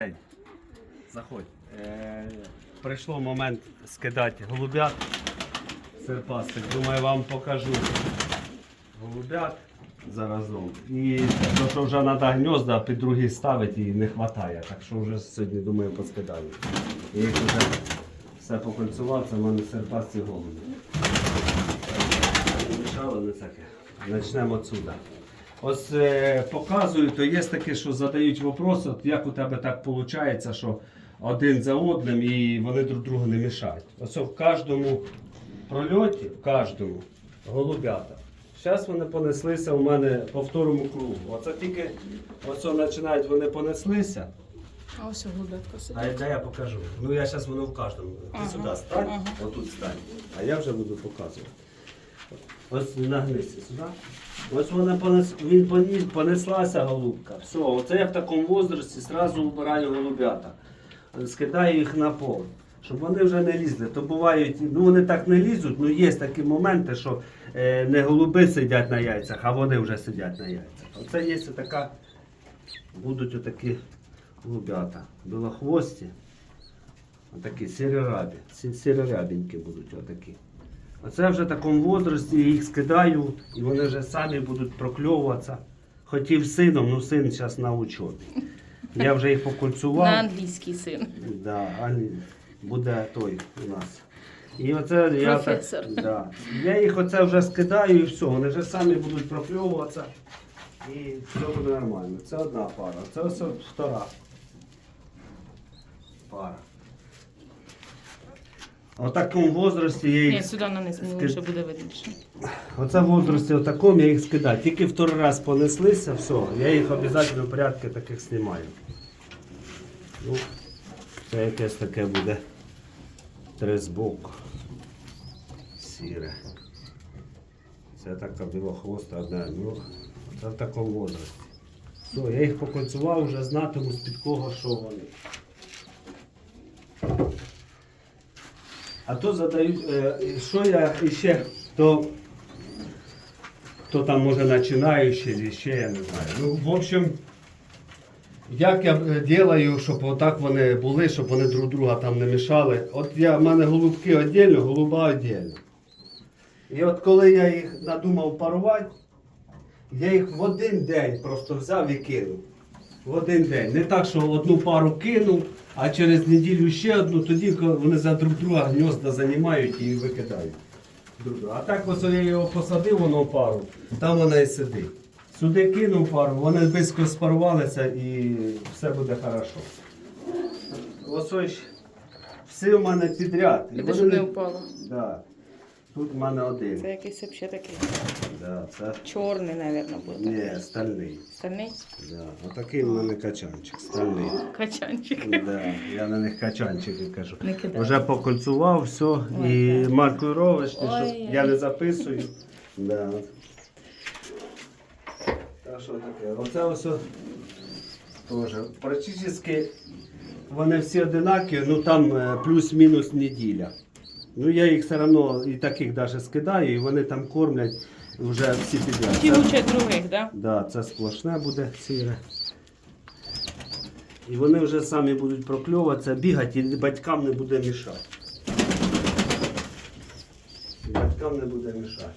День. Заходь. Е, прийшло момент скидати голубят. Серпастик. Думаю, вам покажу голубят заразом. І то, що вже треба гнізда під другі ставити і не вистачає. Так що вже сьогодні, думаю, поскидаю. І їх вже все покольцював, це в мене серпасті голуби. Мішало не. Почнемо отсюда. Ось е, показую, то є таке, що задають вопрос, от як у тебе так виходить, що один за одним і вони друг другу не мішають. Ось в кожному прольоті, в кожному голубята. Зараз вони понеслися у мене по второму кругу. Оце тільки ось починають вони понеслися. А ось голубятка А де я покажу? Ну я зараз воно в кожному. Ти Ага, сюди стань, ага. отут стань. А я вже буду показувати. Ось нагнися сюди. Ось вона понеслася голубка. Все, оце я в такому возрасті одразу вбираю голубята. Скидаю їх на пол. Щоб вони вже не лізли. То бувають, ну вони так не лізуть, ну є такі моменти, що е, не голуби сидять на яйцях, а вони вже сидять на яйцях. Оце є така, будуть отакі голубята. Білохвості. Отакі сірорябі. Сі- Сірорябенькі будуть отакі. Оце вже в такому возрасті я їх скидаю, і вони вже самі будуть прокльовуватися. Хотів сином, ну син зараз на учобі. Я вже їх На покольцював. англійський син. Да, Алі, буде той у нас. І оце я, так, да. я їх оце вже скидаю і все, вони вже самі будуть прокльовуватися. І все буде нормально. Це одна пара, це ось втора пара. В такому возрасті я Ні, сюди на низ, мені лише буде видніше. Оце в возрасті в такому я їх скидаю. Тільки второй раз понеслися, все, я їх обов'язково в порядку таких знімаю. Ну, це якесь таке буде три збоку. Сіре. Це така білохвоста одна. Ну, це в такому возрасті. Все, я їх покольцював, вже знатиму з-під кого, що вони. А то задають, е, що я ще, то хто там може починаючий, чи ще я не знаю. Ну, в общем, як я е, делаю, щоб отак вони були, щоб вони друг друга там не мішали. От я, в мене голубки віддільно, голуба віддільно. І от коли я їх надумав парувати, я їх в один день просто взяв і кинув. В один день. Не так, що одну пару кинув, а через неділю ще одну, тоді вони за друг друга гнізда займають і викидають. А так ось я його посадив, воно пару, там вона і сидить. Сюди кинув пару, вони близько спарувалися і все буде хорошо. Ось ось все в мене підряд. І щоб не не- впало. Да. Тут в мене один. Це якийсь взагалі такий Да, це чорний, мабуть, буде. ні, стальний. Стальний Да. Отакий в мене качанчик, стальний. качанчик. Да, я на них качанчики кажу. Не кидай. Вже покольцював все Ой, і так. маркуровочні, щоб я не записую. Да. Та що таке? Оце ось теж. Практично вони всі одинакові, ну там е, плюс-мінус неділя. Ну я їх все одно і таких навіть скидаю, і вони там кормлять вже всі підряд. Ті Це- учать других, так? Да, це сплошне буде сіре. І вони вже самі будуть прокльовуватися, бігати і батькам не буде мішати. Батькам не буде мішати.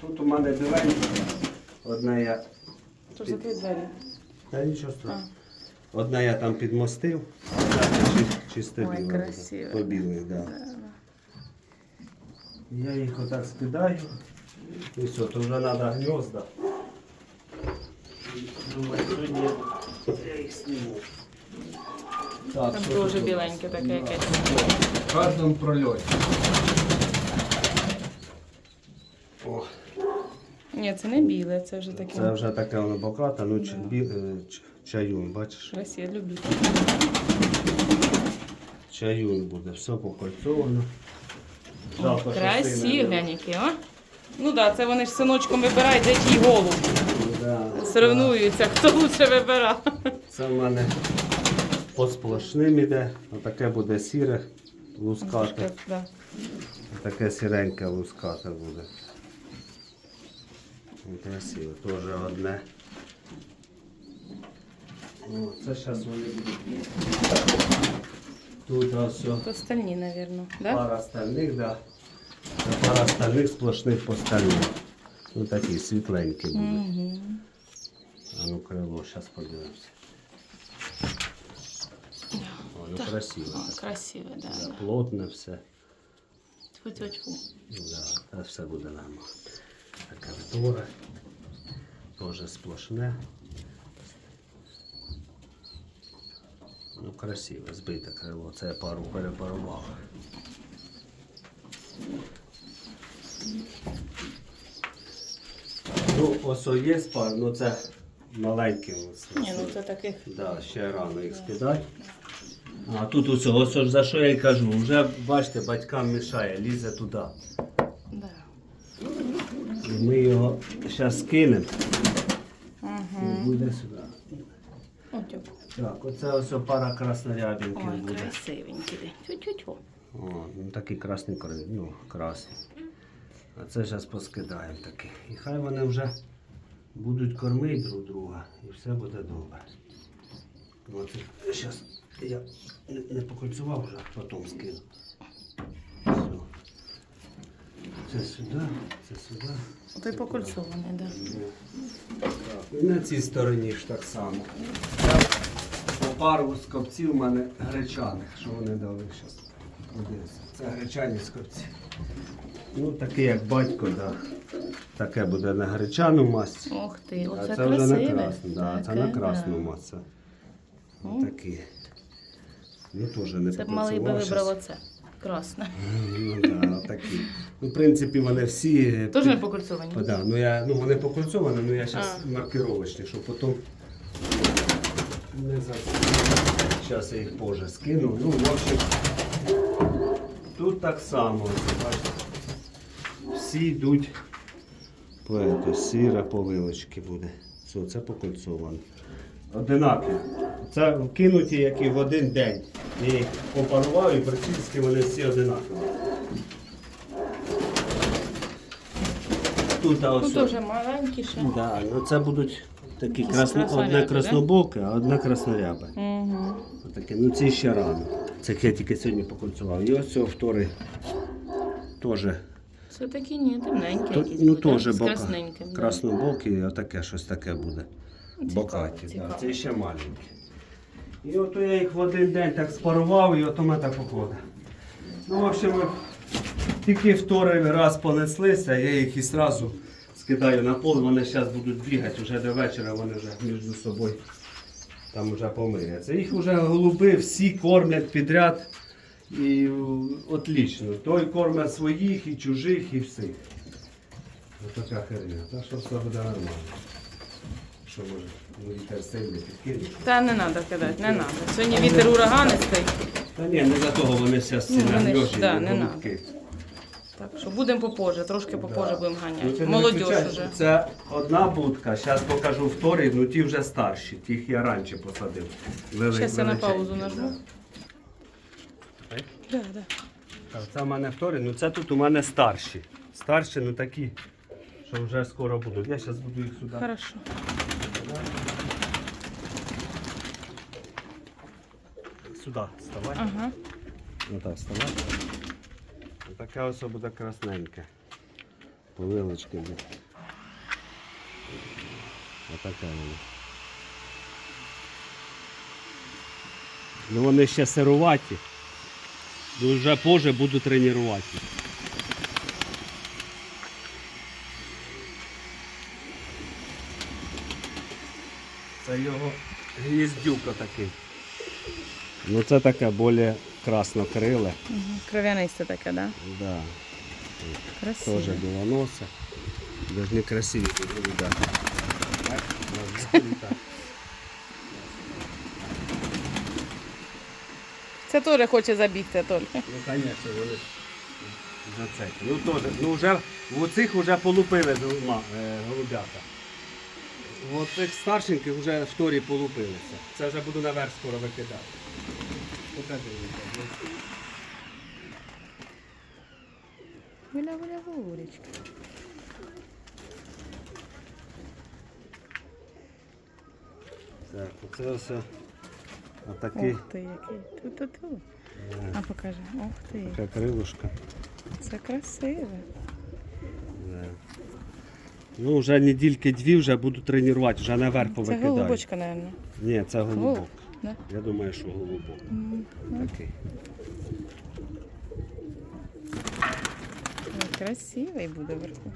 Тут у мене біленька. Одна я. То ж закрий двері. Та нічого страшного. Одна я там підмостив, чи- чисто Ой, біла. красиво. По білих, да. Я їх отак скидаю. І все, то вже треба гнізда. Думаю, сьогодні я їх сніму. Так, Там що тут? біленьке таке якесь. В кожному прольоті. О, Ні, це не біле, це вже таке. це вже таке воно боката, ну ч- бі- е, ч- чаюн, бачиш? Красиво, люблю. Чаюн буде, все покольцовано. Жалко, що сина нема. гляньки, а? Ну так, да, це вони ж синочком вибирають, де чий голуб. Да, Соревнуються, хто лучше вибирав. Це в мене по сплошним іде. Отаке буде сіре, лускате. Да. Таке сіреньке лускате буде. Красиво, теж одне. О, це зараз вони будуть. Тут ось о, То остальні, мабуть, да? пара стальних, да. Це пара стальних сплошних по стальних. Ну такі світленькі будуть. Угу. А ну крило, зараз подивимося. О, ну красиво. О, так. красиве, да. Да, да. плотне все. Тьфу-тьфу-тьфу. Да, та все буде нормально. Така втора. Теж сплошне. Ну, красиве, збите крило. Це я пару перепарував. Ну, ось є пар, ну це маленькі. ось. Ні, ну це таких. Да, ще рано їх скидати. А тут ось, ось, за що я й кажу, вже бачите, батькам мішає, лізе туди. Да. І ми його зараз скинемо Угу. і буде сюди. Так, оце ось пара краснорябінків Ой, буде. красивенький. О, ну такі красні кори, ну, красні. А це зараз поскидаємо таки. І хай вони вже будуть кормити друг друга і все буде добре. Оце зараз я не, не покольцював вже, потім скину. Все. Це сюди, це сюди. Той покольцований, да. Так, і на цій стороні ж так само. По пару скопців в мене гречаних, що вони дали зараз. Це гречані скопці. Ну, таке як батько, да. таке буде на гречану масть. Ох ти, А оце це вже на красну, да, це на красну да. масть. Ну. Такі. Ну, теж не Це б малий би вибрав оце. Красне. Ну, да, такі. Ну, в принципі, вони всі. Теж не покольцовані? Да, ну я, ну вони покольцовані, ну я зараз А. маркировочні, щоб потім не за Зараз я їх позже скину. Ну, в общем, тут так само, бачите. Всі йдуть по ето, сіра по вилочки буде. Все, це покольцовано. Одинакові. Це вкинуті, як і в один день. Я їх попарував і практично вони всі одинакові. Тут а, Ну ось. теж маленькі ще. Да, ну це будуть такі красно, одне краснобоке, а одне краснорябе. Угу. Отаке. Ну ці ще рано. Це я тільки сьогодні покольцював. І ось цього вторий теж. Це такі ні, темненькі. То- якісь ну теж бока. да. Отаке щось таке буде. Цікаво, Бокаті. Да. Це ще маленькі. І от я їх в один день так спарував і от у мене так походить. Ну, в общем, тільки вторий раз понеслися, я їх і одразу скидаю на пол, вони зараз будуть бігати, вже до вечора вони вже між собою там вже помиряться. Їх вже голуби всі кормлять підряд. І отлично. Той кормить своїх і чужих, і всіх. Ось така херня. Так що все буде нормально. Що може, ну, вітер сильний підкинеш. Та не треба кидати, не треба. Сьогодні вітер ураганистий, Та ні, не за того вони зараз Ну, вони ж, да, не голубки. Так що будемо попозже, трошки попозже будемо Ну, ганяти. це не Молодь уже. Це одна будка, зараз покажу вторий, ну ті вже старші, тих я раніше посадив. Щас я на паузу нажму. да. Да, да. Це в мене вторий, ну це тут у мене старші. Старші, ну такі, що вже скоро будуть. Я зараз буду їх сюди. Хорошо. Сюди вставай. Ага. Ну так, вставай. Така ось буде красненька. Повилочки буде. Отака вона. Ну вони ще сируваті. Ну вже позже буду тренувати. Це його гніздюка такий. Ну це таке більш краснокриле. Угу. Кров'янисте таке, да? Да. Красиво. Тоже белоноса. Даже не красивее да. Так, так. Це теж хоче забігти, Толь. Ну, конечно, вони за це. Ну, тоже, ну, вже, в цих вже полупили голума, е, голубята. В цих старшеньких вже вторі полупилися. Це вже буду наверх скоро викидати. Гуля, гуля, гулечка. Так, оце все отакий Ух ти, який. Ту-ту-ту. А покажи. Ух ти. така крилушка. Це красиво. Да. Ну, вже недільки дві вже буду тренувати, вже наверх Це повикидаю. голубочка, мабуть. Ні, це голубок. Да? Я думаю, що голубок. Такий. Красивий буде вверху.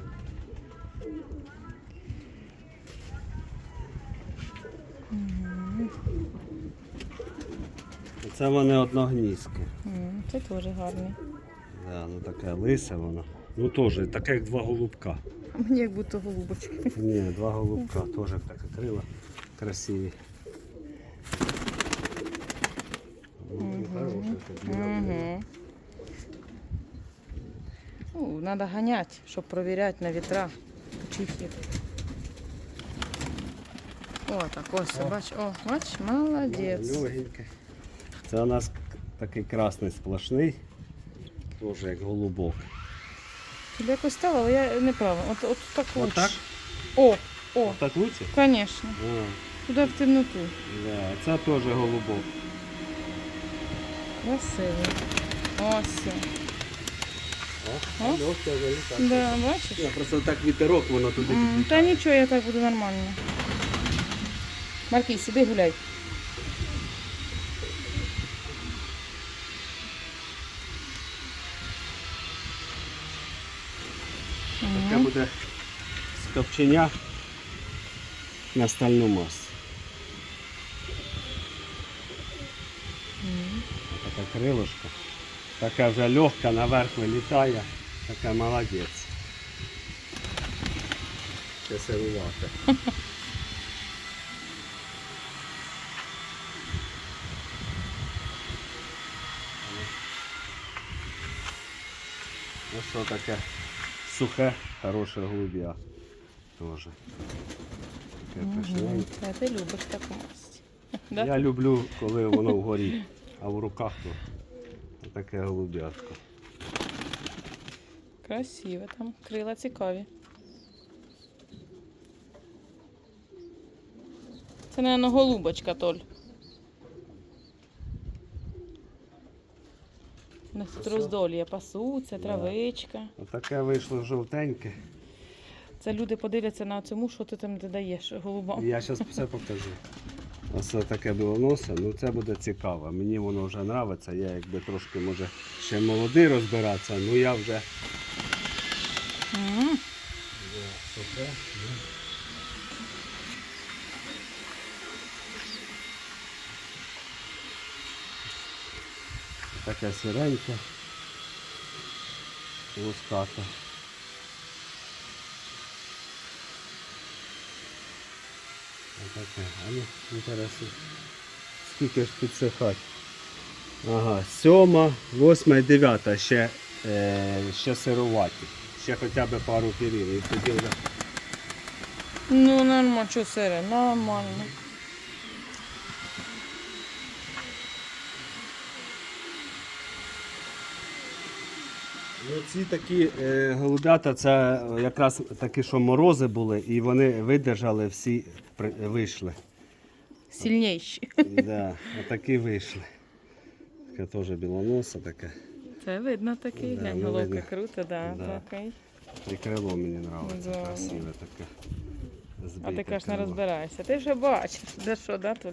Це вони одногнізки. М, Це теж гарний. Да, ну таке лисе воно. Ну теж, таке як два голубка. Мені як будто голубочка. Ні, два голубка, теж таке крила красиві. Ну, хороше, таке біле. Угу. Ну, треба ганяти, щоб перевіряти на вітра. Чихи. О, так, ось, бач, о, бач, молодець. Легеньке. Це у нас такий красний сплошний, теж як голубок. Тобі якось стало, але я не права. От, от так лучше. Отак? О, о, Так лучше? звісно. Туди в темноту. да. Це теж голубок. Красиво. Ось. О, О. Да, бачиш? Я просто так вітерок, воно туди підлітає. Та нічого, я так буду нормально. Маркій, сиди гуляй. Таке буде скопчення на стальну масу. Така крилушка. Така вже легка, наверх вилітає. Така молодець. Ще сирувати. Ну що таке сухе, хороше голуб'я. Тоже. Таке. Це ти любиш таку масть. Я люблю, коли воно вгорі, а в руках то таке голуб'ятко. Красиво там. Крила цікаві. Це, мабуть, голубочка, Толь. У них тут роздолія пасуться, травичка. Отаке вийшло жовтеньке. Це люди подивляться на цьому, що ти там додаєш голубам. Я зараз все покажу. Ось таке білоносе, ну це буде цікаво. Мені воно вже подобається. Я якби трошки може ще молодий розбиратися, ну я вже сухе. Таке сиреньке. Луската. Отаке. А ну, інтересно. Скільки ж підсихати? Ага, сьома, восьма і дев'ята ще, е, ще сируваті. Ще хоча б пару пірів. І тоді вже Ну, нормально, що сире, нормально. Ну, ці такі е, голубята, це якраз такі, що морози були, і вони видержали всі, вийшли. Сильніші. Да, отакі вийшли. Таке теж білоноса таке. Це видно такий, Да, глянь, ну, головка видно. круто, да, Да. такий. І крило мені подобається, Да, красиве таке. А ти кажеш, не розбираєшся. Ти вже бачиш, де що, да, Толь?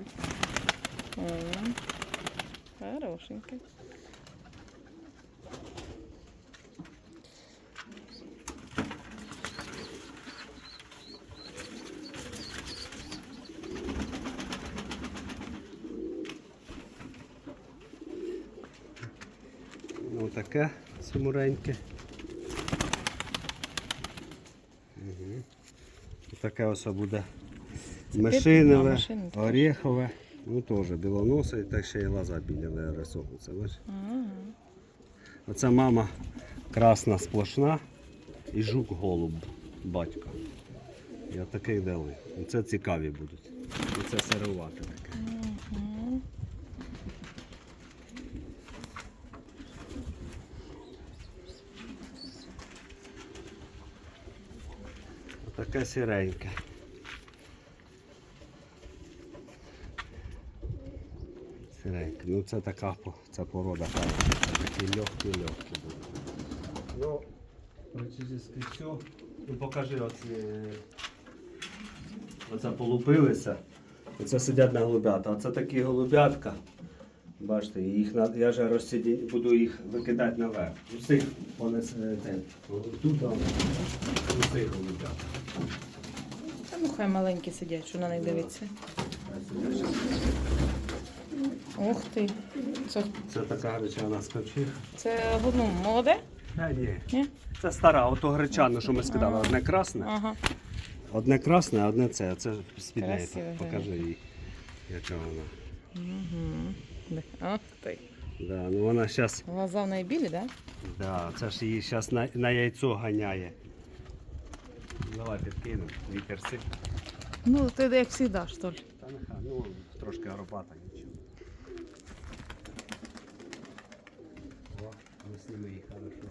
Хорошенький. Ну таке сумуреньке. Угу. Таке ось буде да, мишиневе, орехове. Ну теж білоносе, і так ще й лоза біля бачиш? Ага. Оце мама красна сплошна і жук голуб батько. Я такий дали. Це цікаві будуть. Це сирувати таке. Таке сіреньке. Сиренька. Ну це така це порода такі легкі-легкі будуть. Ну, все. Ну покажи оці. Оце полупилися. Оце сидять на голубята. Оце такі голубятка. Бачите, їх на- я вже розсіді... буду їх викидати наверх. Усіх понес е, те, тут, там, усіх. Та ну хай маленькі сидять, що на них дивиться. Ух ти. Це, Це така гречана скавчиха. це ну, молоде? Та ні. Ні? Це стара, ото гречана, що ми скидали. Ага. Одне красне. Ага. Одне красне, а одне це. Це спіднеє. Красиво, Покажи їй, яка вона. Угу. Ах ти. Да, ну вона зараз, Глаза в неї білі, так? да, це ж її зараз на, на яйцо ганяє. Давай підкину, вітер сип. Ну, ти як завжди, що ли. Та нехай, ну трошки аробата нічого. О, ну сніми її хорошо.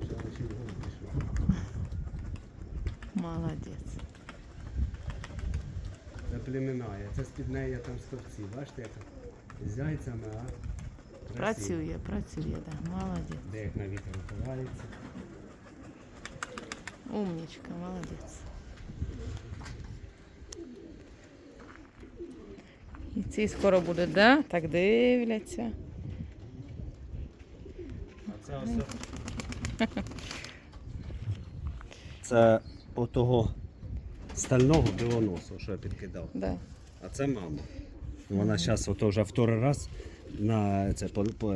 Ну, ще лише вгору пішло. Молодець. Це племінає, це з-під неї там скопці, бачите, яка з яйцями, а красиво. Працює, працює, так. Молодець. Де як на вітер впирається. Умнічка, молодець. І ці скоро будуть, да? Так дивляться. А це ось. Це отого стального білоносу, що я підкидав. Да. А це мама. Вона зараз ото вже вторий раз на це по, по,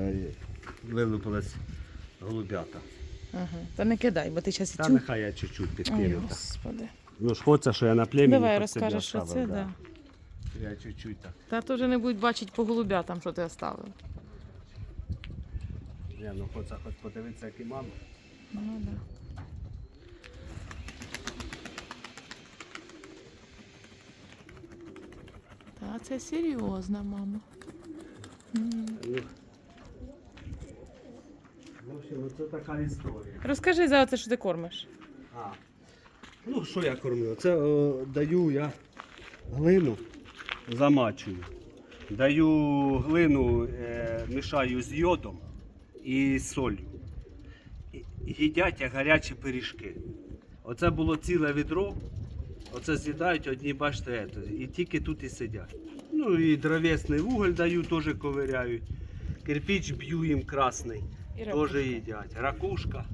вилупилась голубята. Ага. Та не кидай, бо ти зараз і Та нехай я чуть-чуть Ой, підкину. господи. Ну ж хочеться, що я на племені. Давай собі розкажеш, що оставив, це, да. Я чуть-чуть так. Та теж не будуть бачити по голубятам, що ти оставив. Я, ну хочеться хоч подивитися, які мами. Ну да. Це серйозна, мама. В общем, це така історія. Розкажи за це, що ти кормиш. А. Ну, що я кормлю? Це е, даю я глину, замачую. Даю глину, е, мішаю з йодом і з солью. І- Їдять як гарячі пиріжки. Оце було ціле відро. Оце з'їдають одні, бачите, ето, і тільки тут і сидять. Ну і дровесний вуголь даю, теж ковиряють. Кирпіч б'ю їм красний, І теж ракушка. їдять. Ракушка.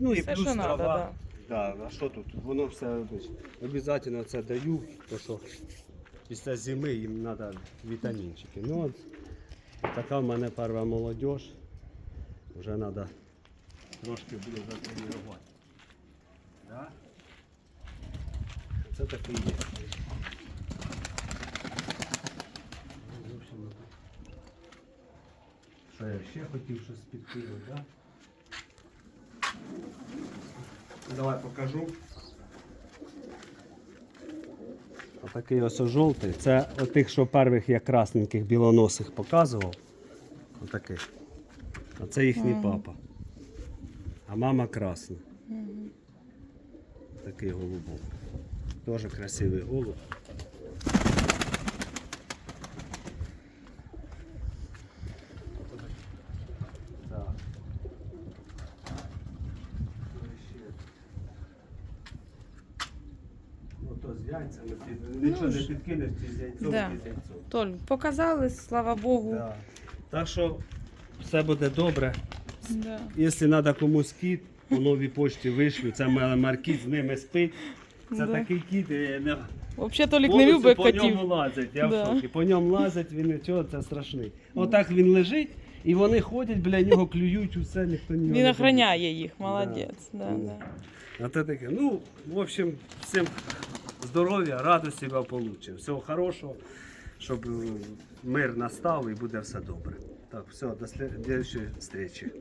Ну і Все, плюс що надо, трава. Да, а що тут? Воно все робить. Обязательно це даю, то що після зими їм треба вітамінчики. Ну от така в мене перша молодь. Вже треба трошки буде затренувати. Да? Це такий є. Що я ще хотів щось підкинути, да? Давай покажу. Отакий ось жовтий. Це отих, що перших я красненьких білоносих показував. Отакий. А це їхній Мгм. папа. А мама красна. Мгм. Такий голубок. Теж красивий голуб. Так. Ото з яйцями ти не ці з яйцом Да. з яйцом. Толь, показали, слава Богу. Да. Так що все буде добре. Да. Якщо треба комусь кіт, по новій почті вишлю, це мене маркіт з ними спить. Це Да. такий кіт, не Взагалі Толік не Повністю любить по котів. ньому лазить, я Да. в шокі. По ньому лазить, він нічого, це страшний. Отак він лежить, і вони ходять, біля нього клюють, усе, ніхто нього Він не охороняє їх, молодець. Да. Да. Да, А це таке. Ну, в общем, всім здоров'я, радості вам получше. Всього хорошого, щоб е, мир настав і буде все добре. Так, все, до слідчої зустрічі.